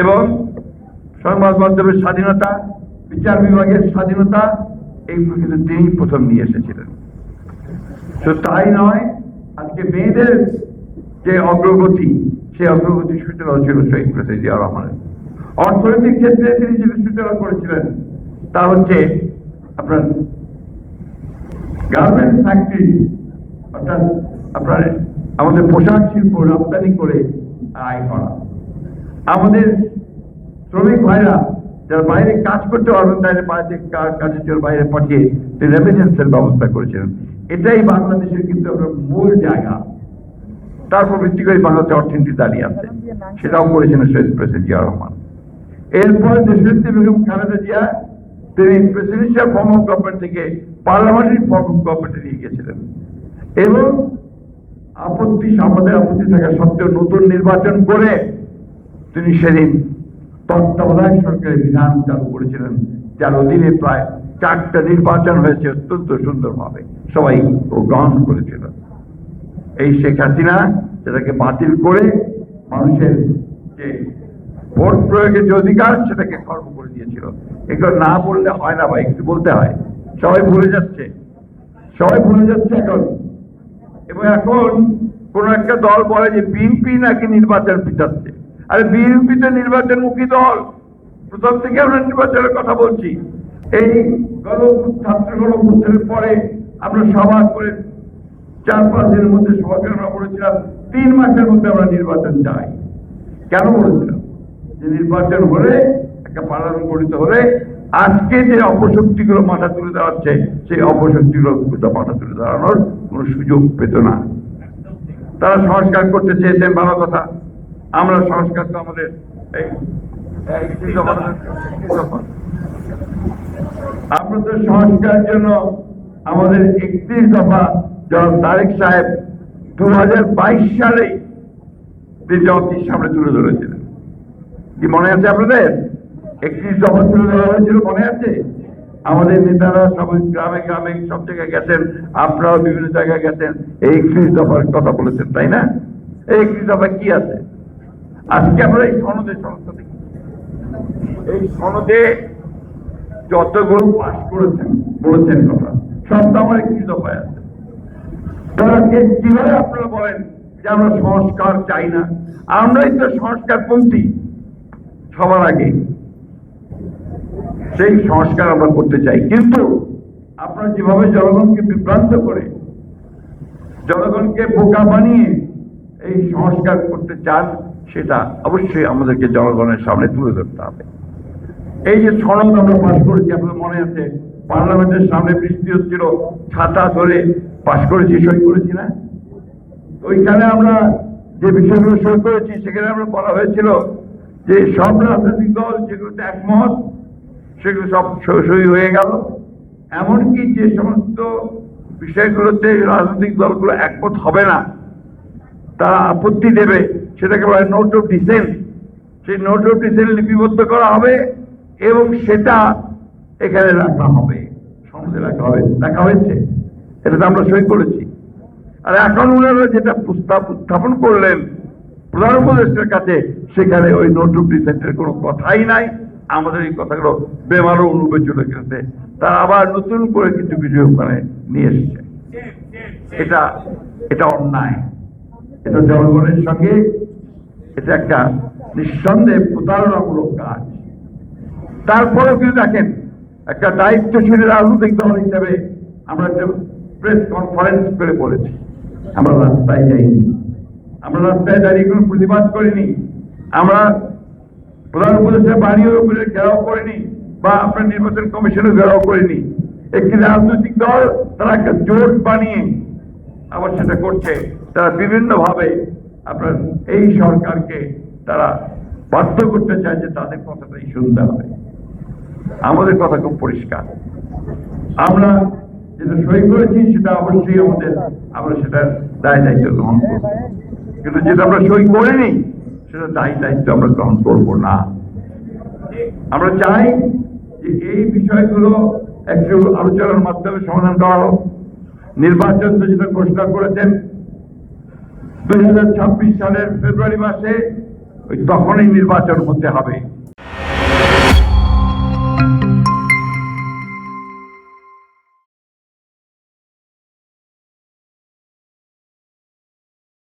এবং সংবাদ মাধ্যমের স্বাধীনতা, বিচার বিভাগের স্বাধীনতা এইগুলো কিন্তু তিনি প্রথম নিয়ে এসেছিলেন। শুধু তাই নয়, আজকে মেয়েদের যে অগ্রগতি, সেই অগ্রগতি সূচনা ছিল শহীদ প্রেসিডেন্ট জিয়া রহমানের। অর্থনৈতিক ক্ষেত্রে তিনি যেটা সূচনা করেছিলেন, তা হচ্ছে আপনার গার্মেন্টস ফ্যাক্টরি, অর্থাৎ আপনার আমাদের পোশাক শিল্প রপ্তানি করে আয় করা। আমাদের শ্রমিক ভাইরা যারা বাইরে কাজ করতে পারবেন তাদের বাইরে কাজের বাইরে পাঠিয়ে রেমিটেন্সের ব্যবস্থা করেছিলেন। এটাই বাংলাদেশের কিন্তু আপনার মূল জায়গা। তারপর ভিত্তি করে বাংলাদেশের অর্থনীতি দাঁড়িয়ে আছে। সেটাও করেছিলেন শহীদ প্রেসিডেন্ট জিয়া রহমান। এরপর দেশনেত্রী বেগম খালেদা জিয়া, তিনি প্রেসিডেন্সিয়াল ফর্ম অফ গভর্নমেন্ট থেকে পার্লামেন্টারি ফর্ম অফ গভর্নমেন্টে নিয়ে গেছিলেন এবং আপত্তি, আমাদের আপত্তি থাকা সত্ত্বেও নতুন নির্বাচন করে তিনি সেদিন তত্ত্বাবধায়ক সরকারের বিধান চালু করেছিলেন, যার অধীনে প্রায় চারটা নির্বাচন হয়েছে অত্যন্ত সুন্দরভাবে। সবাই ও গ্রহণ করেছিল। এই শেখ হাসিনা সেটাকে বাতিল করে মানুষের যে ভোট প্রয়োগের যে অধিকার, সেটাকে খর্ব করে দিয়েছিল। এগুলো না বললে হয় না ভাই, একটু বলতে হয়। সবাই ভুলে যাচ্ছে। সবাই ভুলে যাচ্ছে এখন। এবং এখন কোন একটা দল বলে যে বিএনপি নাকি নির্বাচন পিছাচ্ছে আরে বিএনপি তো নির্বাচনমুখী দল। প্রথম থেকে আমরা নির্বাচনের কথা বলছি। এই ছাত্র গণভ্যুত্থানের পরে আমরা সভা করে চার পাঁচ দিনের মধ্যে সভাকে আমরা বলেছিলাম তিন মাসের মধ্যে আমরা নির্বাচন চাই। কেন বলেছিলাম? যে নির্বাচন হলে, একটা পার্লামেন্ট গঠিত হলে, আজকে যে অপশক্তিগুলো মাথা তুলে দাঁড়াচ্ছে, সেই অপশক্তিগুলো মাথা তুলে দাঁড়ানোর কোনো সুযোগ পেত না। তারা সংস্কার করতে চেয়েছেন ভালো কথা। আমরা সংস্কার তো আমাদের এই সংস্কারের জন্য আমাদের একত্রিশ দফা যখন তারেক সাহেব দু হাজার বাইশ তিনি জগতির সামনে তুলে ধরেছিলেন। কি মনে আছে আপনাদের? একত্রিশ দফা তুলে ধরা হয়েছিল, মনে আছে? আমাদের নেতারা সবাই গ্রামে গ্রামে সব জায়গায় গেছেন, আপনারাও বিভিন্ন জায়গায় গেছেন, এই একত্রিশ দফার কথা বলেছেন, তাই না? এই একত্রিশ দফা কি আছে? আজকে আমরা এই সনদের সংস্থা দেখি। এই সনদে যতগুলো পাশ করেছেন, বলেছেন কথা সব তো আমার একত্রিশ দফায় আছে। তারা কীভাবে আপনারা বলেন যে আমরা সংস্কার চাই না? আমরাই তো সংস্কারপন্থী সবার আগে। সেই সংস্কার আমরা করতে চাই। কিন্তু আপনারা যেভাবে জনগণকে বিভ্রান্ত করে, জনগণকে বোকা বানিয়ে এই সংস্কার করতে চান সেটা অবশ্যই আমাদেরকে জনগণের সামনে তুলে ধরতে হবে। এই যে সনদ আমরা পাশ করেছি, আপনাদের মনে আছে? পার্লামেন্টের সামনে বৃষ্টি হচ্ছিল, ছাতা ধরে পাশ করেছি, সই করেছি না? ওইখানে আমরা যে বিষয়গুলো সই করেছি, সেখানে আমরা বলা হয়েছিল যে সব রাজনৈতিক দল যেগুলোতে একমত, সেগুলো সব সই- হয়ে গেল। এমনকি যে সমস্ত বিষয়গুলোতে রাজনৈতিক দলগুলো একমত হবে না তারা আপত্তি দেবে, সেটাকে বলে নোট অফ ডিসেন্ট সেই নোট অফ ডিসেন্ট লিপিবদ্ধ করা হবে এবং সেটা এখানে রাখা হবে, সমাজে রাখা হবে, রাখা হয়েছে। এটা তো আমরা সই করেছি। আর এখন ওনারা যেটা প্রস্তাব উত্থাপন করলেন, প্রধান উপদেষ্টার কাছে, সেখানে ওই নোট অফ ডিসেন্টের কোনো কথাই নাই। আমাদের এই কথাগুলো বেমারও অনুভবে চলে তারা আবার নতুন করে কিছু কিছু ওখানে নিয়ে এসছে। এটা এটা অন্যায়। এটা জনগণের সঙ্গে এটা একটা নিঃসন্দেহে প্রতারণামূলক কাজ। তারপরেও কিন্তু দেখেন, একটা দায়িত্বশীল রাজনৈতিক দল হিসেবে আমরা একটা প্রেস কনফারেন্স করে বলেছি। আমরা রাস্তায় যাইনি। আমরা রাস্তায় দাঁড়িয়ে কোনো প্রতিবাদ করিনি। আমরা প্রধান উপদেশের উপরে ঘেরাও করিনি বা আপনার নির্বাচন কমিশনও ঘেরাও করিনি। একটি রাজনৈতিক দল তারা একটা জোট বানিয়ে আবার সেটা করছে। তারা বিভিন্ন ভাবে আপনার এই সরকারকে তারা বাধ্য করতে চায় যে তাদের কথাটাই শুনতে হবে। আমাদের কথা খুব পরিষ্কার। আমরা যেটা সই করেছি সেটা অবশ্যই আমাদের, আমরা সেটা দায় দায়িত্ব গ্রহণ করব। কিন্তু যেটা আমরা সই করিনি, সেটা দায় দায়িত্ব আমরা গ্রহণ করব না। আমরা চাই যে এই বিষয়গুলো একটু আলোচনার মাধ্যমে সমাধান করা হোক। নির্বাচন তো যেটা ঘোষণা করেছেন দুই হাজার ছাব্বিশ সালের ফেব্রুয়ারি মাসে তখনই নির্বাচন হতে হবে।